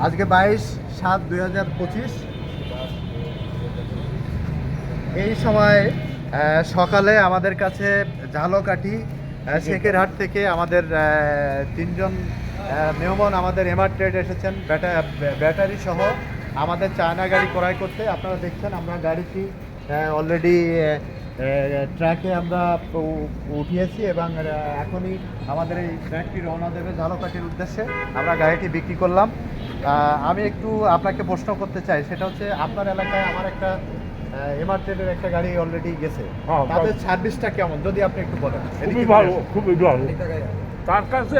আজকে বাইশ সাত দুই হাজার পঁচিশ। এই সময় সকালে আমাদের কাছে ঝালকাঠি আহ, শেখেরহাট থেকে আমাদের তিনজন মেহমান আমাদের এমআর ট্রেড এসেছেন। ব্যাটা- ব্যাটারি সহ আমাদের চায়না গাড়ি ক্রয় করতে। আপনারা দেখছেন আমরা গাড়িটি অলরেডি ট্র্যাকে আমরা উঠিয়েছি এবং এখনই আমাদের এই ট্র্যাকটি রওনা দেবে ঝালকাঠির উদ্দেশ্যে। আমরা গাড়িটি বিক্রি করলাম। আমি একটু আপনাকে প্রশ্ন করতে চাই সেটা হচ্ছে আপনার এলাকায় আমার একটা এমার্টেডের একটা গাড়ি অলরেডি গেছে। হ্যাঁ, তাদের সার্ভিসটা কেমন? যদি আপনি একটু বলেন। খুবই ভালো খুবই ভালো। তার কাছে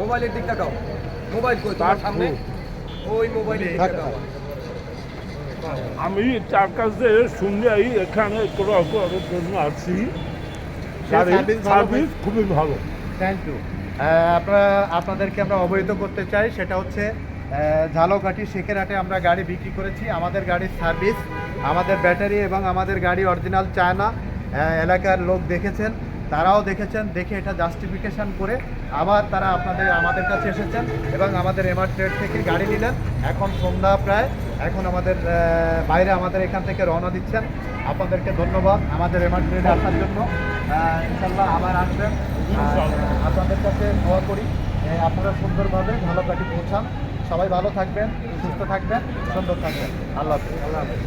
মোবাইলের দিকটা দাও। মোবাইল কই? তার তোমার সামনে ওই মোবাইলের দিকটা দাও। আমি তার কাছে শুনলেই এখানে করার জন্য আছি। সার্ভিস খুবই ভালো। থ্যাংক ইউ আপনারা আপনাদেরকে আমরা অবহিত করতে চাই সেটা হচ্ছে ঝালকাঠি শেখেরহাটে আমরা গাড়ি বিক্রি করেছি। আমাদের গাড়ির সার্ভিস আমাদের ব্যাটারি এবং আমাদের গাড়ি অরিজিনাল চায়না এলাকার লোক দেখেছেন। তারাও দেখেছেন দেখে এটা জাস্টিফিকেশন করে আবার তারা আপনাদের আমাদের কাছে এসেছেন এবং আমাদের এমআর ট্রেড থেকে গাড়ি নিলেন। এখন সন্ধ্যা প্রায় এখন আমাদের বাইরে আমাদের এখান থেকে রওনা দিচ্ছেন। আপনাদেরকে ধন্যবাদ আমাদের এমআর ট্রেডে আসার জন্য। ইনশাল্লাহ আবার আসবেন। আপনাদের কাছে দোয়া করি আপনারা সুন্দরভাবে ভালো কাটি পৌঁছান। সবাই ভালো থাকবেন সুস্থ থাকবেন সুন্দর থাকবেন। আল্লাহ হাফিজ আল্লাহ হাফিজ।